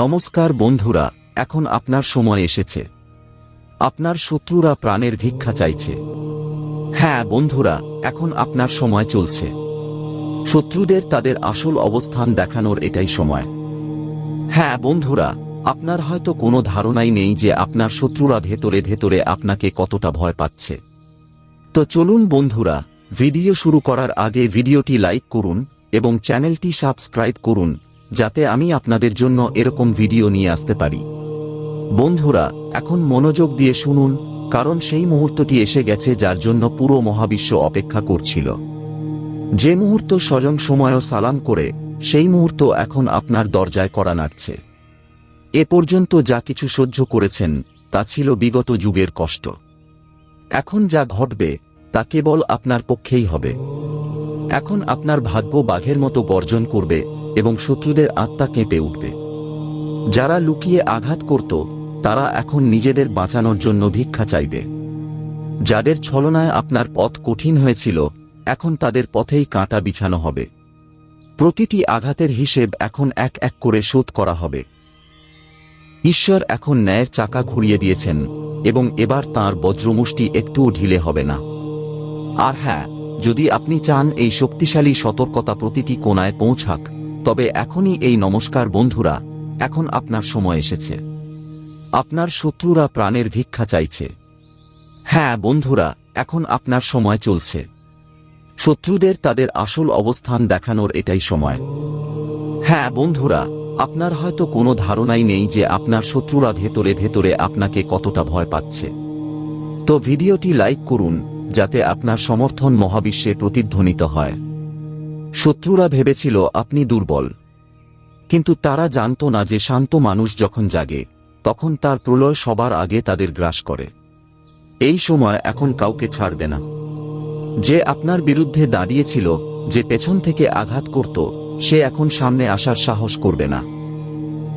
নমস্কার বন্ধুরা, এখন আপনার সময় এসেছে। আপনার শত্রুরা প্রাণের ভিক্ষা চাইছে। হ্যাঁ বন্ধুরা, এখন আপনার সময় চলছে। শত্রুদের তাদের আসল অবস্থান দেখানোর এটাই সময়। হ্যাঁ বন্ধুরা, আপনার হয়তো কোনো ধারণাই নেই যে আপনার শত্রুরা ভেতরে ভেতরে আপনাকে কতটা ভয় পাচ্ছে। তো চলুন বন্ধুরা, ভিডিও শুরু করার আগে ভিডিওটি লাইক করুন এবং চ্যানেলটি সাবস্ক্রাইব করুন। যাতে আমি আপনাদের জন্য এরকম ভিডিও নিয়ে আসতে পারি। বন্ধুরা, এখন মনোযোগ দিয়ে শুনুন, কারণ সেই মুহূর্তটি এসে গেছে যার জন্য পুরো মহাবিশ্ব অপেক্ষা করছিল। যে মুহূর্ত স্বয়ং সময়ও সালাম করে, সেই মুহূর্ত এখন আপনার দরজায় করা নাড়ছে। এ পর্যন্ত যা কিছু সহ্য করেছেন, তা ছিল বিগত যুগের কষ্ট। এখন যা ঘটবে, তা কেবল আপনার পক্ষেই হবে। এখন আপনার ভাগ্য বাঘের মতো গর্জন করবে এবং শত্রুদের আত্মা কেঁপে উঠবে। যারা লুকিয়ে আঘাত করত, তারা এখন নিজেদের বাঁচানোর জন্য ভিক্ষা চাইবে। যাদের ছলনায় আপনার পথ কঠিন হয়েছিল, এখন তাদের পথেই কাঁটা বিছানো হবে। প্রতিটি আঘাতের হিসেব এখন এক এক করে শোধ করা হবে। ঈশ্বর এখন ন্যায়ের চাকা ঘুরিয়ে দিয়েছেন, এবং এবার তার বজ্রমুষ্টি একটুও ঢিলে হবে না। আর হ্যাঁ যদি আপনি চান এই শক্তিশালী সতর্কতা প্রতিটি কোনায় পৌঁছাক, তবে এখনই এই নমস্কার বন্ধুরা, এখন আপনার সময় এসেছে। আপনার শত্রুরা প্রাণের ভিক্ষা চাইছে। হ্যাঁ বন্ধুরা, এখন আপনার সময় চলছে। শত্রুদের তাদের আসল অবস্থান দেখানোর এটাই সময়। হ্যাঁ বন্ধুরা, আপনার হয়তো কোনো ধারণাই নেই যে আপনার শত্রুরা ভেতরে ভেতরে আপনাকে কতটা ভয় পাচ্ছে। তো ভিডিওটি লাইক করুন যাতে আপনার সমর্থন মহাবিশ্বে প্রতিধ্বনিত হয়। শত্রুরা ভেবেছিল, আপনি দুর্বল। কিন্তু তারা জানত না যে শান্ত মানুষ যখন জাগে, তখন তার প্রলয় সবার আগে তাদের গ্রাস করে। এই সময় এখন কাউকে ছাড়বে না। যে আপনার বিরুদ্ধে দাঁড়িয়েছিল, যে পেছন থেকে আঘাত করত, সে এখন সামনে আসার সাহস করবে না।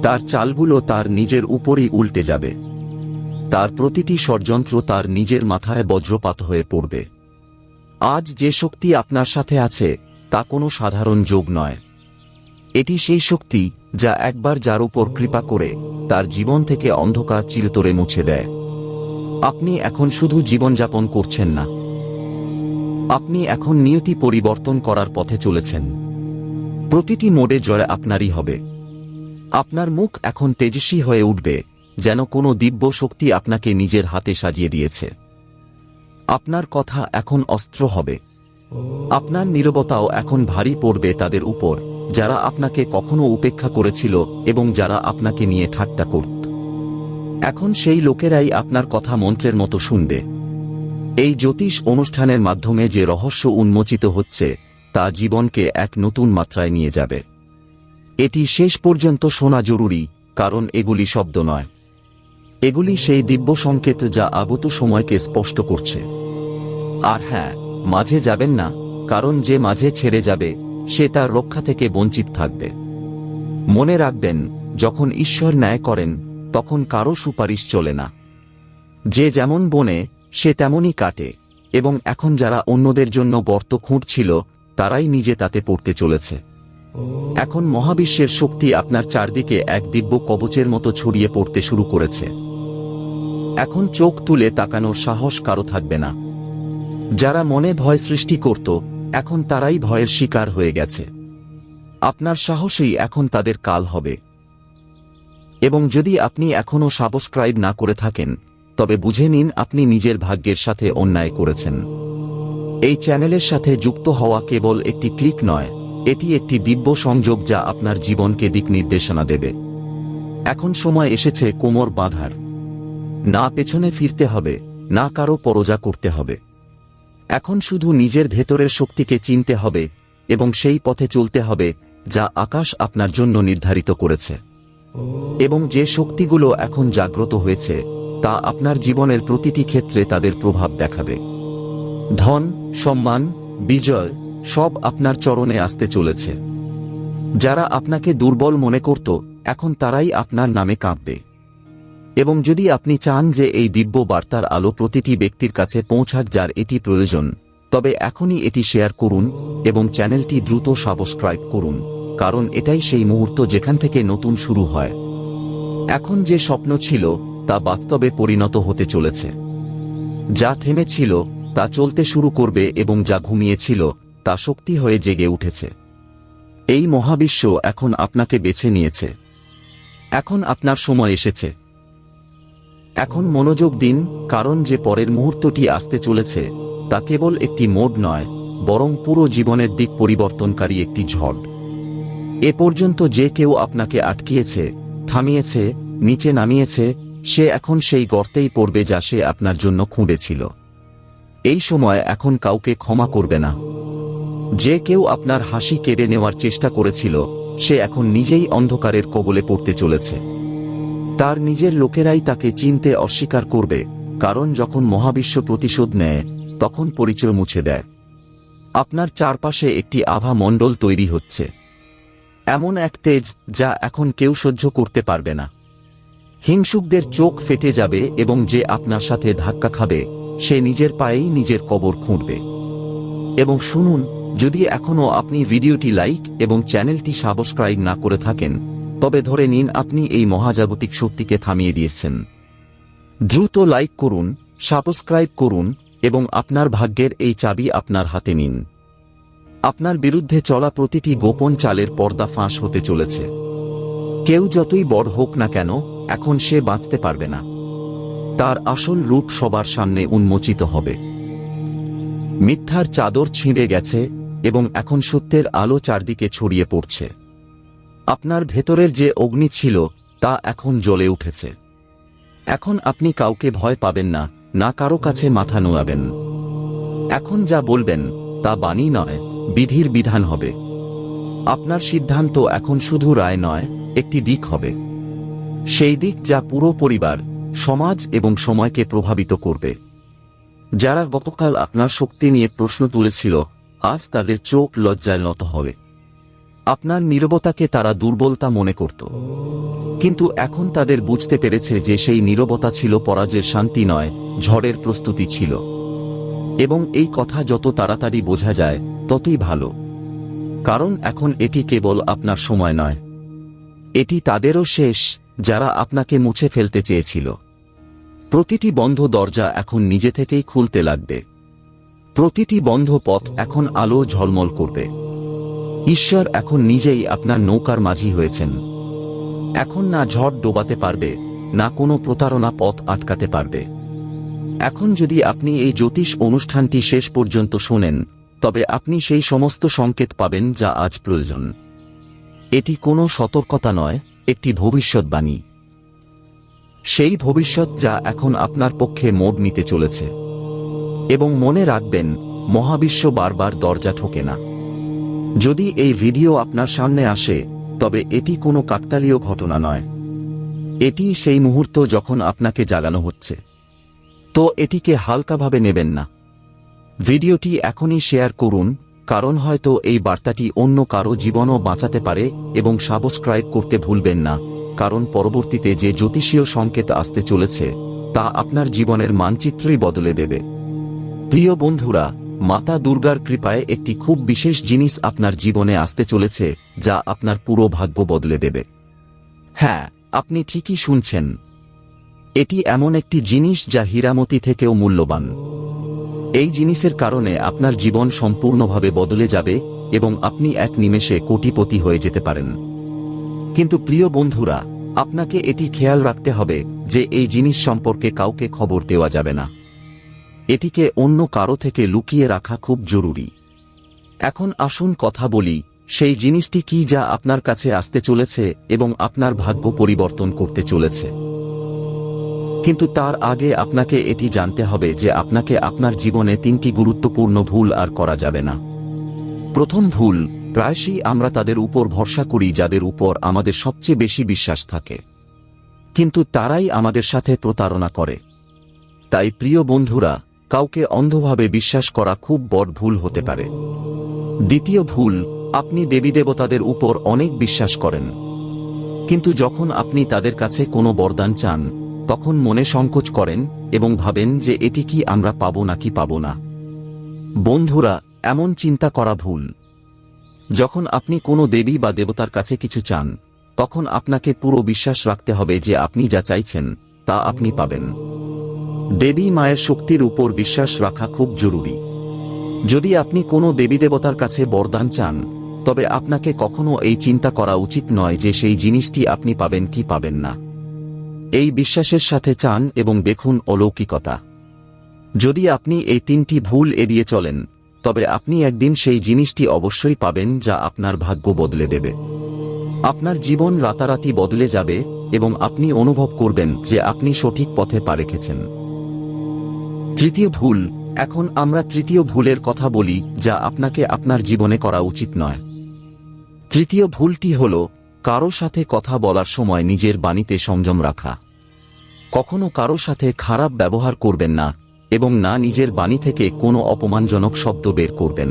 তার চালগুলো তার নিজের উপরই উল্টে যাবে। তার প্রতিটি ষড়যন্ত্র তার নিজের মাথায় বজ্রপাত হয়ে পড়বে। আজ যে শক্তি আপনার সাথে আছে, তা কোনো সাধারণ যোগ নয়। এটি সেই শক্তি যা একবার যার উপর কৃপা করে তার জীবন থেকে অন্ধকার চিরতরে মুছে দেয়। আপনি এখন শুধু জীবনযাপন করছেন না। আপনি এখন নিয়তি পরিবর্তন করার পথে চলেছেন। প্রতিটি মোডে জয় আপনারই হবে। আপনার মুখ এখন তেজস্বী হয়ে উঠবে। যেন কোনো দিব্য শক্তি আপনাকে নিজের হাতে সাজিয়ে দিয়েছে। আপনার কথা এখন অস্ত্র হবে। আপনার নীরবতাও এখন ভারী পড়বে তাদের উপর, যারা আপনাকে কখনো উপেক্ষা করেছিল এবং যারা আপনাকে নিয়ে ঠাট্টা করত। এখন সেই লোকেরাই আপনার কথা মন্ত্রের মতো শুনবে। এই জ্যোতিষ অনুষ্ঠানের মাধ্যমে যে রহস্য উন্মোচিত হচ্ছে, তা জীবনকে এক নতুন মাত্রায় নিয়ে যাবে। এটি শেষ পর্যন্ত শোনা জরুরি, কারণ এগুলি শব্দ নয়। এগুলি সেই দিব্য সংকেত যা আগত সময়কে স্পষ্ট করছে। আর হ্যাঁ মাঝে যাবেন না, কারণ যে মাঝে ছেড়ে যাবে, সে তার রক্ষা থেকে বঞ্চিত থাকবে। মনে রাখবেন, যখন ঈশ্বর ন্যায় করেন, তখন কারও সুপারিশ চলে না। যে যেমন বনে, সে তেমনই কাটে, এবং এখন যারা অন্যদের জন্য গর্ত খুঁড়ছিল, তারাই নিজে তাতে পড়তে চলেছে। এখন মহাবিশ্বের শক্তি আপনার চারদিকে এক দিব্য কবচের মতো ছড়িয়ে পড়তে শুরু করেছে। এখন চোখ তুলে তাকানোর সাহস কারও থাকবে না। যারা মনে ভয় সৃষ্টি করত, এখন তারাই ভয়ের শিকার হয়ে গেছে। আপনার সাহসেই এখন তাদের কাল হবে। এবং যদি আপনি এখনও সাবস্ক্রাইব না করে থাকেন, তবে বুঝে নিন আপনি নিজের ভাগ্যের সাথে অন্যায় করেছেন। এই চ্যানেলের সাথে যুক্ত হওয়া কেবল একটি ক্লিক নয় এটি একটি দিব্য সংযোগ যা আপনার জীবনকে দিক নির্দেশনা দেবে। এখন সময় এসেছে কোমর বাঁধার। না পেছনে ফিরতে হবে, না কারও পরজা করতে হবে। এখন শুধু নিজের ভেতরের শক্তিকে চিনতে হবে এবং সেই পথে চলতে হবে যা আকাশ আপনার জন্য নির্ধারিত করেছে। এবং যে শক্তিগুলো এখন জাগ্রত হয়েছে, তা আপনার জীবনের প্রতিটি ক্ষেত্রে তাদের প্রভাব দেখাবে। ধন, সম্মান, বিজয় সব আপনার চরণে আসতে চলেছে। যারা আপনাকে দুর্বল মনে করত, এখন তারাই আপনার নামে কাঁপবে। এবং যদি আপনি চান যে এই দিব্য বার্তার আলো প্রতিটি ব্যক্তির কাছে পৌঁছাক যার এটি প্রয়োজন, তবে এখনই এটি শেয়ার করুন এবং চ্যানেলটি দ্রুত সাবস্ক্রাইব করুন, কারণ এটাই সেই মুহূর্ত যেখান থেকে নতুন শুরু হয়। এখন যে স্বপ্ন ছিল, তা বাস্তবে পরিণত হতে চলেছে। যা থেমেছিল, তা চলতে শুরু করবে এবং যা ঘুমিয়েছিল তা শক্তি হয়ে জেগে উঠেছে। এই মহাবিশ্ব এখন আপনাকে বেছে নিয়েছে। এখন আপনার সময় এসেছে। এখন মনোযোগ দিন, কারণ যে পরের মুহূর্তটি আসতে চলেছে, তা কেবল একটি মোড নয়, বরং পুরো জীবনের দিক পরিবর্তনকারী একটি ঝড়। এ পর্যন্ত যে কেউ আপনাকে আটকিয়েছে, থামিয়েছে, নিচে নামিয়েছে, সে এখন সেই গর্তেই পড়বে যা সে আপনার জন্য খুঁড়েছিল। এই সময় এখন কাউকে ক্ষমা করবে না। যে কেউ আপনার হাসি কেড়ে নেওয়ার চেষ্টা করেছিল, সে এখন নিজেই অন্ধকারের কবলে পড়তে চলেছে। তার নিজের লোকেরাই তাকে চিনতে অস্বীকার করবে, কারণ যখন মহাবিশ্ব প্রতিশোধ নেয়, তখন পরিচয় মুছে দেয়। আপনার চারপাশে একটি আভা মণ্ডল তৈরি হচ্ছে। এমন এক তেজ যা এখন কেউ সহ্য করতে পারবে না। হিংসুকদের চোখ ফেটে যাবে এবং যে আপনার সাথে ধাক্কা খাবে, সে নিজের পায়েই নিজের কবর খুঁড়বে। এবং শুনুন যদি এখনও আপনি ভিডিওটি লাইক এবং চ্যানেলটি সাবস্ক্রাইব না করে থাকেন, তবে ধরে নিন আপনি এই মহাজাগতিক শক্তিকে থামিয়ে দিয়েছেন। দ্রুত লাইক করুন, সাবস্ক্রাইব করুন এবং আপনার ভাগ্যের এই চাবি আপনার হাতে নিন। আপনার বিরুদ্ধে চলা প্রতিটি গোপন চালের পর্দা ফাঁস হতে চলেছে। কেউ যতই বড় হোক না কেন, এখন সে বাঁচতে পারবে না। তার আসল রূপ সবার সামনে উন্মোচিত হবে। মিথ্যার চাদর ছিঁড়ে গেছে এবং এখন সত্যের আলো চারদিকে ছড়িয়ে পড়ছে। আপনার ভেতরের যে অগ্নি ছিল, তা এখন জ্বলে উঠেছে। এখন আপনি কাউকে ভয় পাবেন না না কারও কাছে মাথা নোয়াবেন। এখন যা বলবেন, তা বাণী নয়, বিধির বিধান হবে। আপনার সিদ্ধান্ত এখন শুধু রায় নয়, একটি দিক হবে। সেই দিক যা পুরো পরিবার, সমাজ এবং সময়কে প্রভাবিত করবে। যারা গতকাল আপনার শক্তি নিয়ে প্রশ্ন তুলেছিল আজ তাদের চোখ লজ্জায় নত হবে। আপনার নীরবতাকে তারা দুর্বলতা মনে করত। কিন্তু এখন তাদের বুঝতে পেরেছে যে সেই নীরবতা ছিল পরাজয়ের শান্তি নয়, ঝড়ের প্রস্তুতি ছিল। এবং এই কথা যত তাড়াতাড়ি বোঝা যায়, ততই ভালো। কারণ এখন এটি কেবল আপনার সময় নয়। এটি তাদেরও শেষ, যারা আপনাকে মুছে ফেলতে চেয়েছিল। প্রতিটি বন্ধ দরজা এখন নিজে থেকেই খুলতে লাগবে। প্রতিটি বন্ধ পথ এখন আলো ঝলমল করবে। ঈশ্বর এখন নিজেই আপনার নৌকার মাঝি হয়েছেন। এখন না ঝড় ডোবাতে পারবে, না কোনো প্রতারণা পথ আটকাতে পারবে। এখন যদি আপনি এই জ্যোতিষ অনুষ্ঠানটি শেষ পর্যন্ত শোনেন, তবে আপনি সেই সমস্ত সংকেত পাবেন যা আজ প্রয়োজন। এটি কোনো সতর্কতা নয়, একটি ভবিষ্যৎবাণী। সেই ভবিষ্যৎ যা এখন আপনার পক্ষে মোড় নিতে চলেছে। এবং মনে রাখবেন, মহাবিশ্ব বারবার দরজা ঠোকে না। যদি এই ভিডিও আপনার সামনে আসে, তবে এটি কোনো কাকতালীয় ঘটনা নয়। এটি সেই মুহূর্ত যখন আপনাকে জাগানো হচ্ছে। তো এটিকে হালকাভাবে নেবেন না। ভিডিওটি এখনই শেয়ার করুন, কারণ হয়তো এই বার্তাটি অন্য কারও জীবনও বাঁচাতে পারে এবং সাবস্ক্রাইব করতে ভুলবেন না, কারণ পরবর্তীতে যে জ্যোতিষীয় সংকেত আসতে চলেছে, তা আপনার জীবনের মানচিত্রই বদলে দেবে। প্রিয় বন্ধুরা, মাতা দুর্গার কৃপায় একটি খুব বিশেষ জিনিস আপনার জীবনে আসতে চলেছে, যা আপনার পুরো ভাগ্য বদলে দেবে। হ্যাঁ আপনি ঠিকই শুনছেন। এটি এমন একটি জিনিস যা হীরামতি থেকেও মূল্যবান। এই জিনিসের কারণে আপনার জীবন সম্পূর্ণভাবে বদলে যাবে এবং আপনি এক নিমেষে কোটিপতি হয়ে যেতে পারেন। কিন্তু প্রিয় বন্ধুরা, আপনাকে এটি খেয়াল রাখতে হবে যে এই জিনিস সম্পর্কে কাউকে খবর দেওয়া যাবে না। এটিকে অন্য কারও থেকে লুকিয়ে রাখা খুব জরুরি। এখন আসুন কথা বলি, সেই জিনিসটি কি যা আপনার কাছে আসতে চলেছে এবং আপনার ভাগ্য পরিবর্তন করতে চলেছে। কিন্তু তার আগে আপনাকে এটি জানতে হবে যে আপনাকে আপনার জীবনে তিনটি গুরুত্বপূর্ণ ভুল আর করা যাবে না। প্রথম ভুল, প্রায়শই আমরা তাদের উপর ভরসা করি যাদের উপর আমাদের সবচেয়ে বেশি বিশ্বাস থাকে। কিন্তু তারাই আমাদের সাথে প্রতারণা করে। তাই প্রিয় বন্ধুরা কাউকে অন্ধভাবে বিশ্বাস করা খুব বড় ভুল হতে পারে। দ্বিতীয় ভুল, আপনি দেবী দেবতাদের উপর অনেক বিশ্বাস করেন। কিন্তু যখন আপনি তাদের কাছে কোনো বরদান চান, তখন মনে সংকোচ করেন এবং ভাবেন যে এটি কি আমরা পাবো নাকি পাব না। বন্ধুরা, এমন চিন্তা করা ভুল। যখন আপনি কোনো দেবী বা দেবতার কাছে কিছু চান, তখন আপনাকে পুরো বিশ্বাস রাখতে হবে যে আপনি যা চাইছেন, তা আপনি পাবেন। দেবী মায়ের শক্তির উপর বিশ্বাস রাখা খুব জরুরি। যদি আপনি কোনো দেবী দেবতার কাছে বরদান চান, তবে আপনাকে কখনো এই চিন্তা করা উচিত নয় যে সেই জিনিসটি আপনি পাবেন কি পাবেন না। এই বিশ্বাসের সাথে চান এবং দেখুন অলৌকিকতা। যদি আপনি এই তিনটি ভুল এড়িয়ে চলেন, তবে আপনি একদিন সেই জিনিসটি অবশ্যই পাবেন যা আপনার ভাগ্য বদলে দেবে। আপনার জীবন রাতারাতি বদলে যাবে এবং আপনি অনুভব করবেন যে আপনি সঠিক পথে পা রেখেছেন। তৃতীয় ভুল। এখন আমরা তৃতীয় ভুলের কথা বলি, যা আপনাকে আপনার জীবনে করা উচিত নয়। তৃতীয় ভুলটি হল, কারও সাথে কথা বলার সময় নিজের বাণীতে সংযম রাখা। কখনো কারও সাথে খারাপ ব্যবহার করবেন না, এবং না নিজের বাণী থেকে কোনো অপমানজনক শব্দ বের করবেন।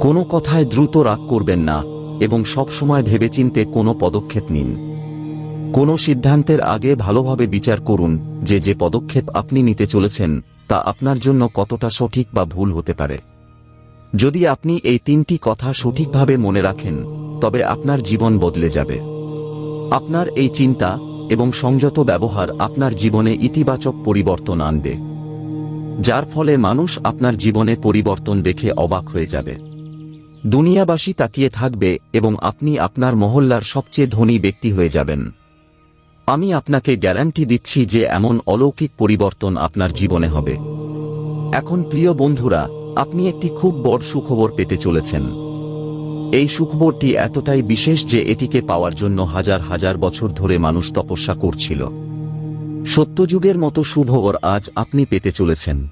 কোনো কথায় দ্রুত রাগ করবেন না, এবং সবসময় ভেবেচিন্তে কোনো পদক্ষেপ নিন। কোনো সিদ্ধান্তের আগে ভালোভাবে বিচার করুন যে যে পদক্ষেপ আপনি নিতে চলেছেন, তা আপনার জন্য কতটা সঠিক বা ভুল হতে পারে। যদি আপনি এই তিনটি কথা সঠিকভাবে মনে রাখেন, তবে আপনার জীবন বদলে যাবে। আপনার এই চিন্তা এবং সংযত ব্যবহার আপনার জীবনে ইতিবাচক পরিবর্তন আনবে, যার ফলে মানুষ আপনার জীবনে পরিবর্তন দেখে অবাক হয়ে যাবে। দুনিয়াবাসী তাকিয়ে থাকবে এবং আপনি আপনার মহল্লার সবচেয়ে ধনী ব্যক্তি হয়ে যাবেন। আমি আপনাকে গ্যারান্টি দিচ্ছি যে এমন অলৌকিক পরিবর্তন আপনার জীবনে হবে। এখন প্রিয় বন্ধুরা, আপনি একটি খুব বড় সুখবর পেতে চলেছেন। এই সুখবরটি এতটাই বিশেষ যে এটিকে পাওয়ার জন্য হাজার হাজার বছর ধরে মানুষ তপস্যা করছিল। সত্যযুগের মতো সুখবর আজ আপনি পেতে চলেছেন।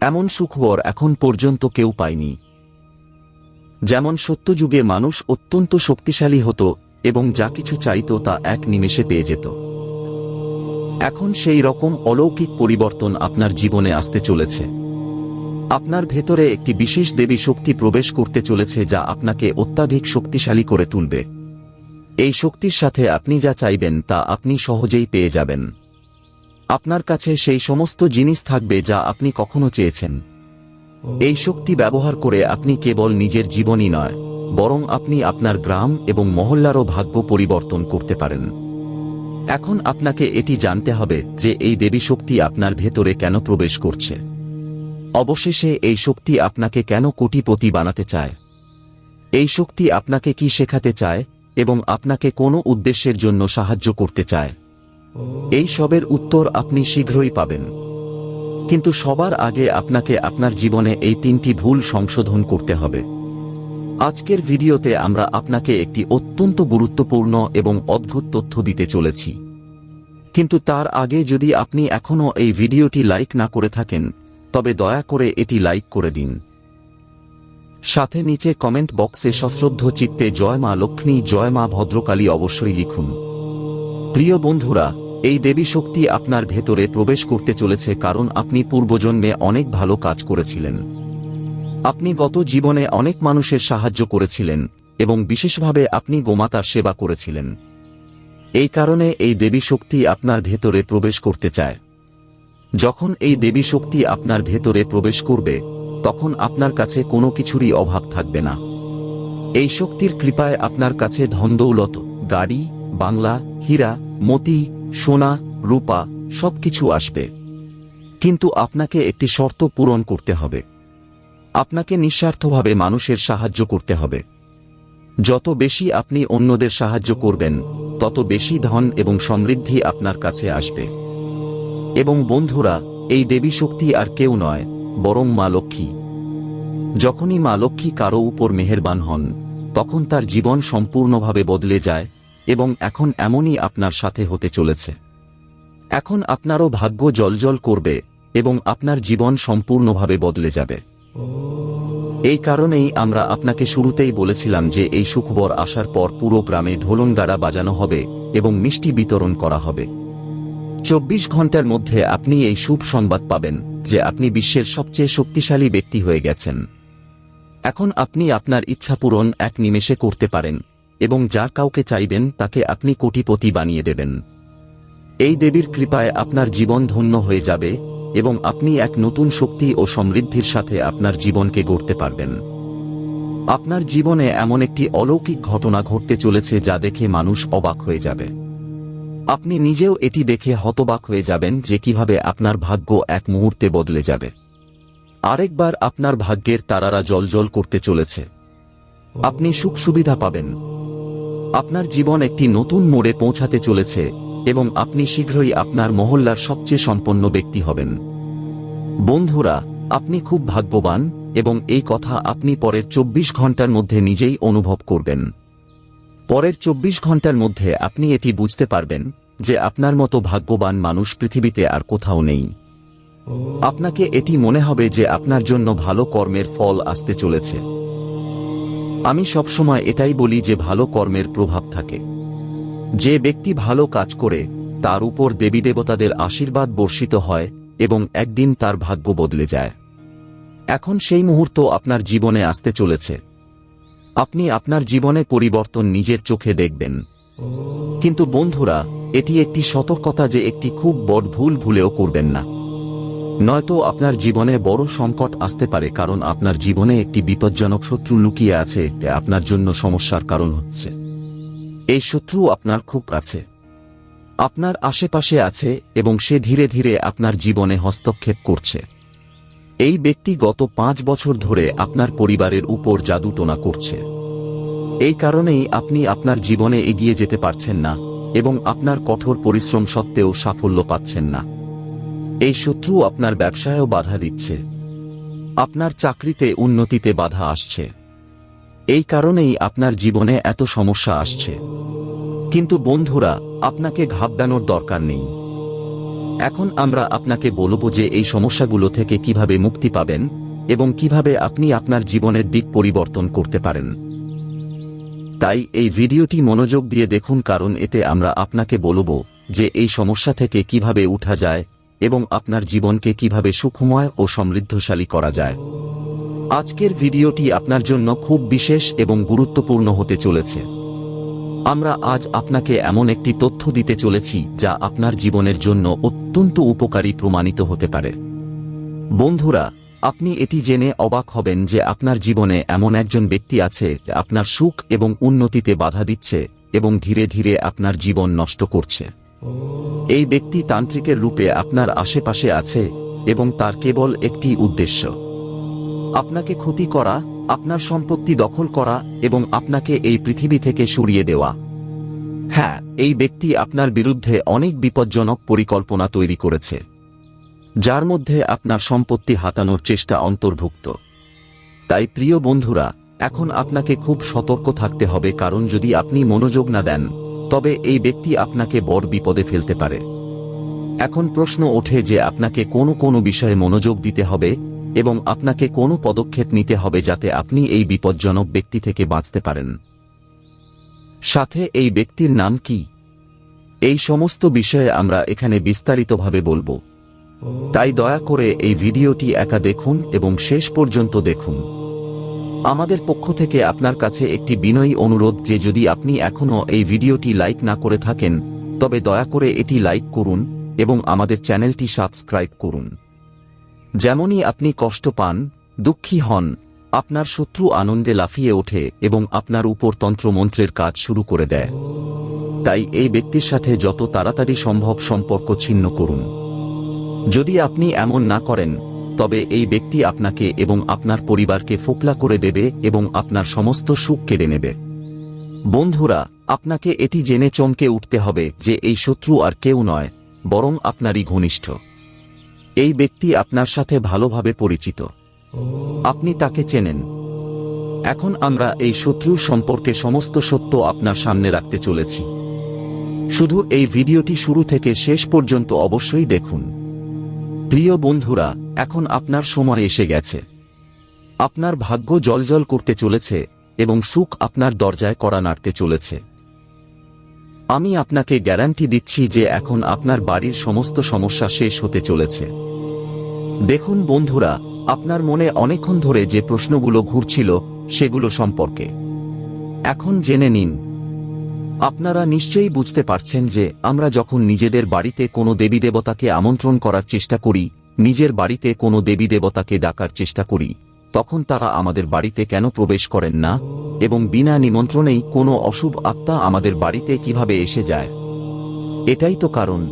এমন সুখবর এখন পর্যন্ত কেউ পায়নি। যেমন সত্যযুগে মানুষ অত্যন্ত শক্তিশালী হতো এবং যা কিছু চাইত তা এক নিমেষে পেয়ে যেত। এখন সেই রকম অলৌকিক পরিবর্তন আপনার জীবনে আসতে চলেছে। আপনার ভেতরে একটি বিশেষ দেবী শক্তি প্রবেশ করতে চলেছে যা আপনাকে অত্যাধিক শক্তিশালী করে তুলবে। এই শক্তির সাথে আপনি যা চাইবেন তা আপনি সহজেই পেয়ে যাবেন। আপনার কাছে সেই সমস্ত জিনিস থাকবে যা আপনি কখনো চেয়েছেন। এই শক্তি ব্যবহার করে আপনি কেবল নিজের জীবনই নয়, বরং আপনি আপনার গ্রাম এবং মহল্লারও ভাগ্য পরিবর্তন করতে পারেন। এখন আপনাকে এটি জানতে হবে যে এই দেবী শক্তি আপনার ভেতরে কেন প্রবেশ করছে। অবশেষে এই শক্তি আপনাকে কেন কোটিপতি বানাতে চায়? এই শক্তি আপনাকে কি শেখাতে চায় এবং আপনাকে কোনো উদ্দেশ্যের জন্য সাহায্য করতে চায়? এই সবের উত্তর আপনি শীঘ্রই পাবেন। কিন্তু সবার আগে আপনাকে আপনার জীবনে এই তিনটি ভুল সংশোধন করতে হবে। আজকের ভিডিওতে আমরা আপনাকে একটি অত্যন্ত গুরুত্বপূর্ণ এবং অদ্ভুত তথ্য দিতে চলেছি। কিন্তু তার আগে যদি আপনি এখনও এই ভিডিওটি লাইক না করে থাকেন, তবে দয়া করে এটি লাইক করে দিন। সাথে নিচে কমেন্ট বক্সে সশ্রদ্ধ চিত্তে জয় মা লক্ষ্মী, জয় মা ভদ্রকালী অবশ্যই লিখুন। প্রিয় বন্ধুরা এই দেবী শক্তি আপনার ভেতরে প্রবেশ করতে চলেছে কারণ আপনি পূর্বজন্মে অনেক ভালো কাজ করেছিলেন। আপনি গত জীবনে অনেক মানুষের সাহায্য করেছিলেন এবং বিশেষভাবে আপনি গোমাতার সেবা করেছিলেন। এই কারণে এই দেবী শক্তি আপনার ভেতরে প্রবেশ করতে চায়। যখন এই দেবী শক্তি আপনার ভেতরে প্রবেশ করবে, তখন আপনার কাছে কোনো কিছুরই অভাব থাকবে না। এই শক্তির কৃপায় আপনার কাছে ধনদৌলত, গাড়ি, বাংলা, হীরা মতি, সোনা, রূপা, সবকিছু আসবে। কিন্তু আপনাকে একটি শর্ত পূরণ করতে হবে। আপনাকে নিঃস্বার্থভাবে মানুষের সাহায্য করতে হবে। যত বেশি আপনি অন্যদের সাহায্য করবেন, তত বেশি ধন এবং সমৃদ্ধি আপনার কাছে আসবে। এবং বন্ধুরা, এই দেবী শক্তি আর কেউ নয়, বরং মা লক্ষ্মী। যখনই মা লক্ষ্মী কারও উপর মেহেরবান হন, তখন তার জীবন সম্পূর্ণভাবে বদলে যায় এবং এখন এমনই আপনার সাথে হতে চলেছে। এখন আপনারও ভাগ্য জলজল করবে এবং আপনার জীবন সম্পূর্ণভাবে বদলে যাবে। এই কারণেই আমরা আপনাকে শুরুতেই বলেছিলাম যে এই সুখবর আসার পর পুরো গ্রামে ঢোলনগাড়া বাজানো হবে এবং মিষ্টি বিতরণ করা হবে। চব্বিশ ঘণ্টার মধ্যে আপনি এই শুভ সংবাদ পাবেন যে আপনি বিশ্বের সবচেয়ে শক্তিশালী ব্যক্তি হয়ে গেছেন। এখন আপনি আপনার ইচ্ছা পূরণ এক নিমেষে করতে পারেন। এবং যা কাউকে চাইবেন তাকে আপনি কোটিপতি বানিয়ে দেবেন। এই দেবীর কৃপায় আপনার জীবন ধন্য হয়ে যাবে এবং আপনি এক নতুন শক্তি ও সমৃদ্ধির সাথে আপনার জীবনকে গড়তে পারবেন। আপনার জীবনে এমন একটি অলৌকিক ঘটনা ঘটতে চলেছে যা দেখে মানুষ অবাক হয়ে যাবে। আপনি নিজেও এটি দেখে হতবাক হয়ে যাবেন যে কীভাবে আপনার ভাগ্য এক মুহূর্তে বদলে যাবে। আরেকবার আপনার ভাগ্যের তারারা জলজল করতে চলেছে। আপনি সুখ সুবিধা পাবেন। আপনার জীবন একটি নতুন মোড়ে পৌঁছাতে চলেছে এবং আপনি শীঘ্রই আপনার মহল্লার সবচেয়ে সম্পন্ন ব্যক্তি হবেন। বন্ধুরা, আপনি খুব ভাগ্যবান এবং এই কথা আপনি পরের চব্বিশ ঘণ্টার মধ্যে নিজেই অনুভব করবেন। পরের চব্বিশ ঘণ্টার মধ্যে আপনি এটি বুঝতে পারবেন যে আপনার মতো ভাগ্যবান মানুষ পৃথিবীতে আর কোথাও নেই। আপনাকে এটি মনে হবে যে আপনার জন্য ভালো কর্মের ফল আসতে চলেছে। আমি সবসময় এটাই বলি যে ভালো কর্মের প্রভাব থাকে। যে ব্যক্তি ভালো কাজ করে, তার উপর দেবী দেবতাদের আশীর্বাদ বর্ষিত হয় এবং একদিন তার ভাগ্য বদলে যায়। এখন সেই মুহূর্ত আপনার জীবনে আসতে চলেছে। আপনি আপনার জীবনে পরিবর্তন নিজের চোখে দেখবেন। কিন্তু বন্ধুরা, এটি একটি সতর্কতা যে একটি খুব বড় ভুল ভুলেও করবেন না। নয়তো আপনার জীবনে বড় সংকট আসতে পারে কারণ আপনার জীবনে একটি বিপজ্জনক শত্রু লুকিয়ে আছে আপনার জন্য সমস্যার কারণ হচ্ছে। এই শত্রু আপনার খুব কাছে। আপনার আশেপাশে আছে এবং সে ধীরে ধীরে আপনার জীবনে হস্তক্ষেপ করছে। এই ব্যক্তি গত পাঁচ বছর ধরে আপনার পরিবারের উপর জাদুটোনা করছে। এই কারণেই আপনি আপনার জীবনে এগিয়ে যেতে পারছেন না এবং আপনার কঠোর পরিশ্রম সত্ত্বেও সাফল্য পাচ্ছেন না। এই শত্রু আপনার ব্যবসায়ও বাধা দিচ্ছে। আপনার চাকরিতে উন্নতিতে বাধা আসছে। এই কারণেই আপনার জীবনে এত সমস্যা আসছে। কিন্তু বন্ধুরা, আপনাকে ঘাবড়ানোর দরকার নেই। এখন আমরা আপনাকে বলব যে এই সমস্যাগুলো থেকে কীভাবে মুক্তি পাবেন এবং কীভাবে আপনি আপনার জীবনের দিক পরিবর্তন করতে পারেন। তাই এই ভিডিওটি মনোযোগ দিয়ে দেখুন কারণ এতে আমরা আপনাকে বলব যে এই সমস্যা থেকে কীভাবে উঠা যায় এবং আপনার জীবনকে কীভাবে সুখময় ও সমৃদ্ধশালী করা যায়। আজকের ভিডিওটি আপনার জন্য খুব বিশেষ এবং গুরুত্বপূর্ণ হতে চলেছে। আমরা আজ আপনাকে এমন একটি তথ্য দিতে চলেছি যা আপনার জীবনের জন্য অত্যন্ত উপকারী প্রমাণিত হতে পারে। বন্ধুরা, আপনি এটি জেনে অবাক হবেন যে আপনার জীবনে এমন একজন ব্যক্তি আছে আপনার সুখ এবং উন্নতিতে বাধা দিচ্ছে এবং ধীরে ধীরে আপনার জীবন নষ্ট করছে। এই ব্যক্তি তান্ত্রিকের রূপে আপনার আশেপাশে আছে এবং তার কেবল একটি উদ্দেশ্য। আপনাকে ক্ষতি করা, আপনার সম্পত্তি দখল করা এবং আপনাকে এই পৃথিবী থেকে সরিয়ে দেওয়া। হ্যাঁ এই ব্যক্তি আপনার বিরুদ্ধে অনেক বিপজ্জনক পরিকল্পনা তৈরি করেছে, যার মধ্যে আপনার সম্পত্তি হাতানোর চেষ্টা অন্তর্ভুক্ত। তাই প্রিয় বন্ধুরা, এখন আপনাকে খুব সতর্ক থাকতে হবে কারণ যদি আপনি মনোযোগ না দেন তবে এই ব্যক্তি আপনাকে বড় বিপদে ফেলতে পারে। এখন প্রশ্ন ওঠে যে আপনাকে কোনো কোনো বিষয়ে মনোযোগ দিতে হবে এবং আপনাকে কোনো পদক্ষেপ নিতে হবে যাতে আপনি এই বিপজ্জনক ব্যক্তি থেকে বাঁচতে পারেন। সাথে, এই ব্যক্তির নাম কি? এই সমস্ত বিষয়ে আমরা এখানে বিস্তারিতভাবে বলব। তাই দয়া করে এই ভিডিওটি একা দেখুন এবং শেষ পর্যন্ত দেখুন। আমাদের পক্ষ থেকে আপনার কাছে একটি বিনয়ী অনুরোধ যে যদি আপনি এখনও এই ভিডিওটি লাইক না করে থাকেন, তবে দয়া করে এটি লাইক করুন এবং আমাদের চ্যানেলটি সাবস্ক্রাইব করুন। যেমনই আপনি কষ্ট পান, দুঃখী হন, আপনার শত্রু আনন্দে লাফিয়ে ওঠে এবং আপনার উপর তন্ত্রমন্ত্রের কাজ শুরু করে দেয়। তাই এই ব্যক্তির সাথে যত তাড়াতাড়ি সম্ভব সম্পর্ক ছিন্ন করুন। যদি আপনি এমন না করেন তবে এই ব্যক্তি আপনাকে এবং আপনার পরিবারকে ফোকলা করে দেবে এবং আপনার সমস্ত সুখ কেড়ে নেবে। বন্ধুরা, আপনাকে এটি জেনে চমকে উঠতে হবে যে এই শত্রু আর কেউ নয়, বরং আপনারই ঘনিষ্ঠ। এই ব্যক্তি আপনার সাথে ভালোভাবে পরিচিত। আপনি তাকে চেনেন। এখন আমরা এই শত্রুর সম্পর্কে সমস্ত সত্য আপনার সামনে রাখতে চলেছি। শুধু এই ভিডিওটি শুরু থেকে শেষ পর্যন্ত অবশ্যই দেখুন। প্রিয় বন্ধুরা এখন আপনার সময় এসে গেছে। আপনার ভাগ্য জলজল করতে চলেছে এবং সুখ আপনার দরজায় করা নাড়তে চলেছে। আমি আপনাকে গ্যারান্টি দিচ্ছি যে এখন আপনার বাড়ির সমস্ত সমস্যা শেষ হতে চলেছে। দেখুন বন্ধুরা, আপনার মনে অনেকক্ষণ ধরে যে প্রশ্নগুলো ঘুরছিল সেগুলো সম্পর্কে। এখন জেনে নিন। আপনারা নিশ্চয়ই বুঝতে পারছেন যে আমরা যখন নিজেদের বাড়িতে কোনো দেবী দেবতাকে আমন্ত্রণ করার চেষ্টা করি নিজের বাড়িতে কোনো দেবী দেবতাকে ডাকার চেষ্টা করি, তখন তারা আমাদের বাড়িতে কেন প্রবেশ করেন না, এবং বিনা নিমন্ত্রণেই কোনো অশুভ আত্মা আমাদের বাড়িতে কীভাবে এসে যায়? এটাই তো কারণ।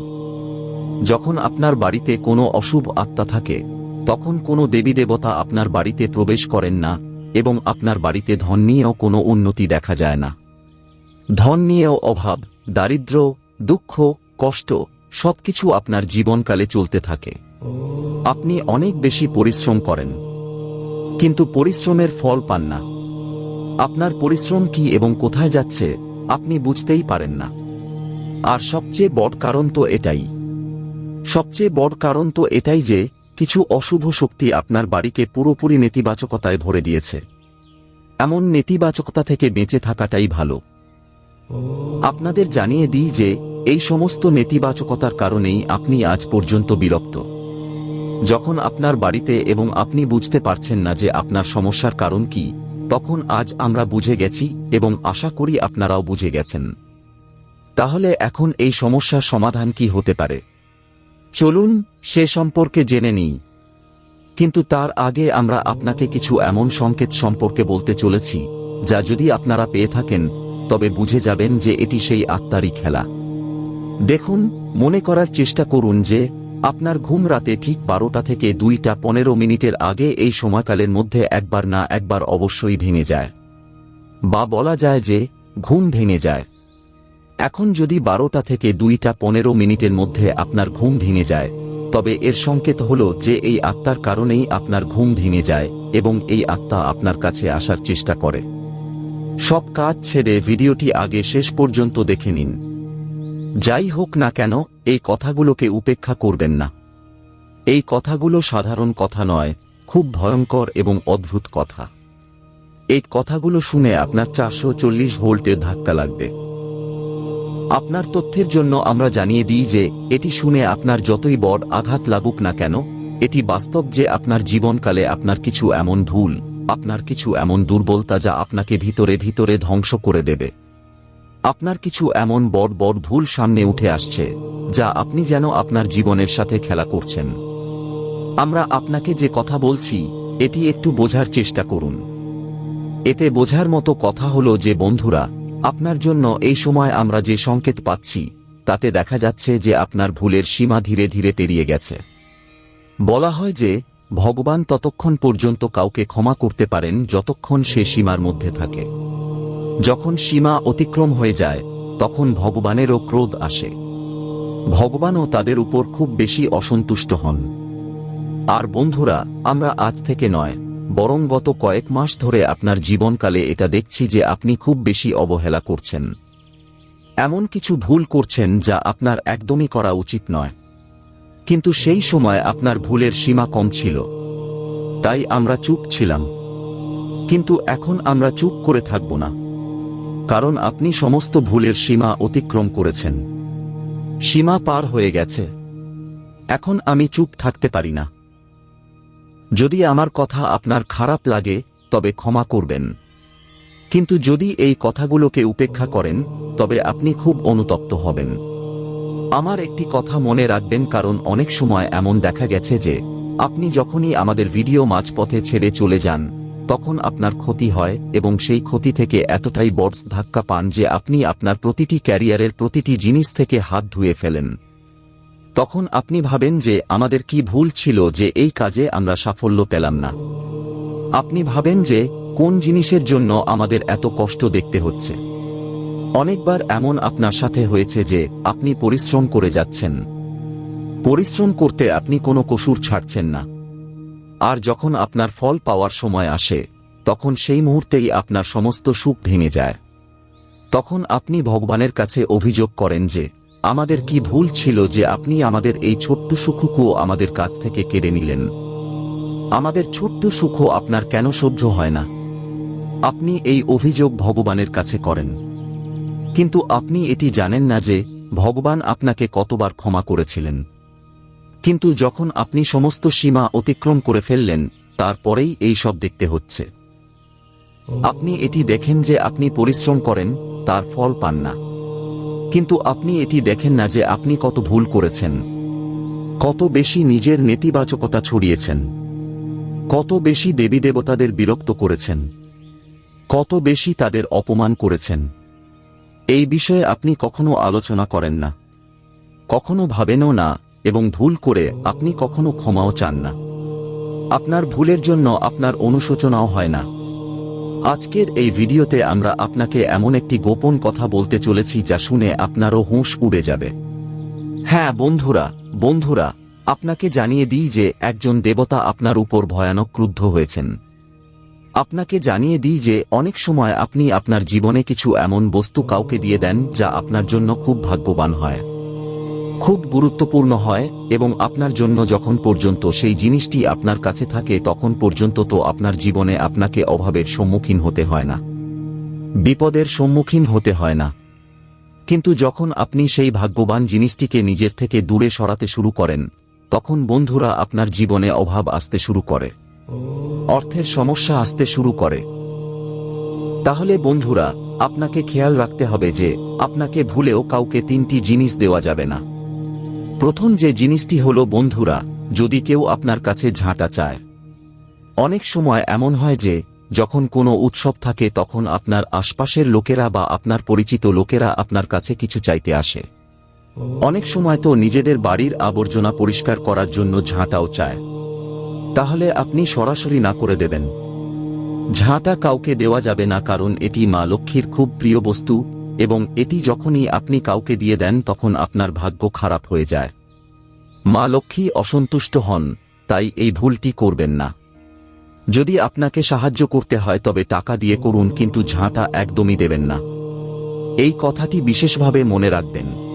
যখন আপনার বাড়িতে কোনো অশুভ আত্মা থাকে, তখন কোনো দেবী দেবতা আপনার বাড়িতে প্রবেশ করেন না, এবং আপনার বাড়িতে ধন নিয়েও কোনো উন্নতি দেখা যায় না। ধন নিয়েও অভাব, দারিদ্র্য, দুঃখ, কষ্ট সবকিছু আপনার জীবনকালে চলতে থাকে। আপনি অনেক বেশি পরিশ্রম করেন। কিন্তু পরিশ্রমের ফল পান না। আপনার পরিশ্রম কি এবং কোথায় যাচ্ছে, আপনি বুঝতেই পারেন না। আর সবচেয়ে বড় কারণ তো এটাই। সবচেয়ে বড় কারণ তো এটাই যে, কিছু অশুভ শক্তি আপনার বাড়িকে পুরোপুরি নেতিবাচকতায় ভরে দিয়েছে। এমন নেতিবাচকতা থেকে বেঁচে থাকাটাই ভালো। আপনাদের জানিয়ে দিই যে, এই সমস্ত নেতিবাচকতার কারণেই আপনি আজ পর্যন্ত বিরক্ত। যখন আপনার বাড়িতে এবং আপনি বুঝতে পারছেন না যে আপনার সমস্যার কারণ কি, তখন আজ আমরা বুঝে গেছি এবং আশা করি আপনারাও বুঝে গেছেন। তাহলে এখন এই সমস্যার সমাধান কি হতে পারে? চলুন সে সম্পর্কে জেনে নিই। কিন্তু তার আগে আমরা আপনাকে কিছু এমন সংকেত সম্পর্কে বলতে চলেছি, যা যদি আপনারা পেয়ে থাকেন, তবে বুঝে যাবেন যে এটি সেই আত্মারই খেলা। দেখুন, মনে করার চেষ্টা করুন যে আপনার ঘুম রাতে ঠিক বারোটা থেকে দুইটা পনেরো মিনিটের আগে এই সময়কালের মধ্যে একবার না একবার অবশ্যই ভেঙে যায়। বা বলা যায় যে, ঘুম ভেঙে যায়। এখন যদি বারোটা থেকে দুইটা পনেরো মিনিটের মধ্যে আপনার ঘুম ভেঙে যায়, তবে এর সংকেত হল যে এই আত্মার কারণেই আপনার ঘুম ভেঙে যায় এবং এই আত্মা আপনার কাছে আসার চেষ্টা করে। সব কাজ ছেড়ে ভিডিওটি আগে শেষ পর্যন্ত দেখে নিন। যাই হোক না কেন, এই কথাগুলোকে উপেক্ষা করবেন না। এই কথাগুলো সাধারণ কথা নয়, খুব ভয়ঙ্কর এবং অদ্ভুত কথা। এই কথাগুলো শুনে আপনার চারশো চল্লিশ ভোল্টের ধাক্কা লাগবে। আপনার তথ্যের জন্য আমরা জানিয়ে দিই যে, এটি শুনে আপনার যতই বড় আঘাত লাগুক না কেন, এটি বাস্তব যে আপনার জীবনকালে আপনার কিছু এমন ভুল, আপনার কিছু এমন দুর্বলতা যা আপনাকে ভিতরে ভিতরে ধ্বংস করে দেবে। আপনার কিছু এমন বড় বড় ভুল সামনে উঠে আসছে, যা আপনি যেন আপনার জীবনের সাথে খেলা করছেন। আমরা আপনাকে যে কথা বলছি, এটি একটু বোঝার চেষ্টা করুন। এতে বোঝার মতো কথা হলো যে, বন্ধুরা, আপনার জন্য এই সময় আমরা যে সংকেত পাচ্ছি, তাতে দেখা যাচ্ছে যে আপনার ভুলের সীমা ধীরে ধীরে পেরিয়ে গেছে। বলা হয় যে, ভগবান ততক্ষণ পর্যন্ত কাউকে ক্ষমা করতে পারেন যতক্ষণ সে সীমার মধ্যে থাকে। যখন সীমা অতিক্রম হয়ে যায়, তখন ভগবানেরও ক্রোধ আসে। ভগবানও তাদের উপর খুব বেশি অসন্তুষ্ট হন। আর বন্ধুরা, আমরা আজ থেকে নয়, বরং গত কয়েক মাস ধরে আপনার জীবনকালে এটা দেখছি যে আপনি খুব বেশি অবহেলা করছেন। এমন কিছু ভুল করছেন যা আপনার একদমই করা উচিত নয়। কিন্তু সেই সময় আপনার ভুলের সীমা কম ছিল। তাই আমরা চুপ ছিলাম। কিন্তু এখন আমরা চুপ করে থাকব না। কারণ আপনি সমস্ত ভুলের সীমা অতিক্রম করেছেন। সীমা পার হয়ে গেছে। এখন আমি চুপ থাকতে পারি না। যদি আমার কথা আপনার খারাপ লাগে, তবে ক্ষমা করবেন। কিন্তু যদি এই কথাগুলোকে উপেক্ষা করেন, তবে আপনি খুব অনুতপ্ত হবেন। আমার একটি কথা মনে রাখবেন, কারণ অনেক সময় এমন দেখা গেছে যে, আপনি যখনই আমাদের ভিডিও মাঝপথে ছেড়ে চলে যান তখন আপনার ক্ষতি হয় এবং সেই ক্ষতি থেকে এতটাই বড় ধাক্কা পান যে আপনি আপনার প্রতিটি ক্যারিয়ারের প্রতিটি জিনিস থেকে হাত ধুয়ে ফেলেন। তখন আপনি ভাবেন যে আমাদের কি ভুল ছিল যে এই কাজে আমরা সাফল্য পেলাম না। আপনি ভাবেন যে কোন জিনিসের জন্য আমাদের এত কষ্ট দেখতে হচ্ছে। অনেকবার এমন আপনার সাথে হয়েছে যে আপনি পরিশ্রম করে যাচ্ছেন। পরিশ্রম করতে আপনি কোনো কসুর ছাড়ছেন না। আর যখন আপনার ফল পাওয়ার সময় আসে, তখন সেই মুহূর্তেই আপনার সমস্ত সুখ ভেঙে যায়। তখন আপনি ভগবানের কাছে অভিযোগ করেন যে, আমাদের কি ভুল ছিল যে আপনি আমাদের এই ছোট্ট সুখকুও আমাদের কাছ থেকে কেড়ে নিলেন? আমাদের ছোট্ট সুখ আপনার কেন সহ্য হয় না? আপনি এই অভিযোগ ভগবানের কাছে করেন। কিন্তু আপনি এটি জানেন না যে, ভগবান আপনাকে কতবার ক্ষমা করেছিলেন। কিন্তু যখন আপনি সমস্ত সীমা অতিক্রম করে ফেললেন, তারপরেই এই সব দেখতে হচ্ছে। আপনি এটি দেখেন যে আপনি পরিশ্রম করেন, তার ফল পান না। কিন্তু আপনি এটি দেখেন না যে আপনি কত ভুল করেছেন। কত বেশি নিজের নেতিবাচকতা ছড়িয়েছেন। কত বেশি দেবী দেবতাদের বিরক্ত করেছেন। কত বেশি তাদের অপমান করেছেন। এই বিষয়ে আপনি কখনো আলোচনা করেন না। কখনো ভাবেনও না এবং ভুল করে আপনি কখনো ক্ষমাও চান না। আপনার ভুলের জন্য আপনার অনুশোচনাও হয় না। আজকের এই ভিডিওতে আমরা আপনাকে এমন একটি গোপন কথা বলতে চলেছি যা শুনে আপনারও হুঁশ উড়ে যাবে। হ্যাঁ বন্ধুরা বন্ধুরা, আপনাকে জানিয়ে দিই যে একজন দেবতা আপনার উপর ভয়ানক ক্রুদ্ধ হয়েছেন। আপনাকে জানিয়ে দিই যে অনেক সময় আপনি আপনার জীবনে কিছু এমন বস্তু কাউকে দিয়ে দেন যা আপনার জন্য খুব ভাগ্যবান হয়। খুব গুরুত্বপূর্ণ হয় এবং আপনার জন্য যখন পর্যন্ত সেই জিনিসটি আপনার কাছে থাকে তখন পর্যন্ত তো আপনার জীবনে আপনাকে অভাবের সম্মুখীন হতে হয় না। বিপদের সম্মুখীন হতে হয় না। কিন্তু যখন আপনি সেই ভাগ্যবান জিনিসটিকে নিজের থেকে দূরে সরাতে শুরু করেন, তখন বন্ধুরা আপনার জীবনে অভাব আসতে শুরু করে। অর্থের সমস্যা আসতে শুরু করে। তাহলে বন্ধুরা, আপনাকে খেয়াল রাখতে হবে যে, আপনাকে ভুলেও কাউকে তিনটি জিনিস দেওয়া যাবে না। প্রথম যে জিনিসটি হল, বন্ধুরা, যদি কেউ আপনার কাছে ঝাঁটা চায়। অনেক সময় এমন হয় যে, যখন কোনো উৎসব থাকে, তখন আপনার আশপাশের লোকেরা বা আপনার পরিচিত লোকেরা আপনার কাছে কিছু চাইতে আসে। অনেক সময় তো নিজেদের বাড়ির আবর্জনা পরিষ্কার করার জন্য ঝাঁটাও চায়। তাহলে আপনি সরাসরি না করে দেবেন। ঝাঁটা কাউকে দেওয়া যাবে না, কারণ এটি মা লক্ষ্মীর খুব প্রিয় বস্তু এবং এটি যখনই আপনি কাউকে দিয়ে দেন তখন আপনার ভাগ্য খারাপ হয়ে যায়। মা লক্ষ্মী অসন্তুষ্ট হন, তাই এই ভুলটি করবেন না। যদি আপনাকে সাহায্য করতে হয় তবে টাকা দিয়ে করুন, কিন্তু ঝাঁটা একদমই দেবেন না। এই কথাটি বিশেষভাবে মনে রাখবেন।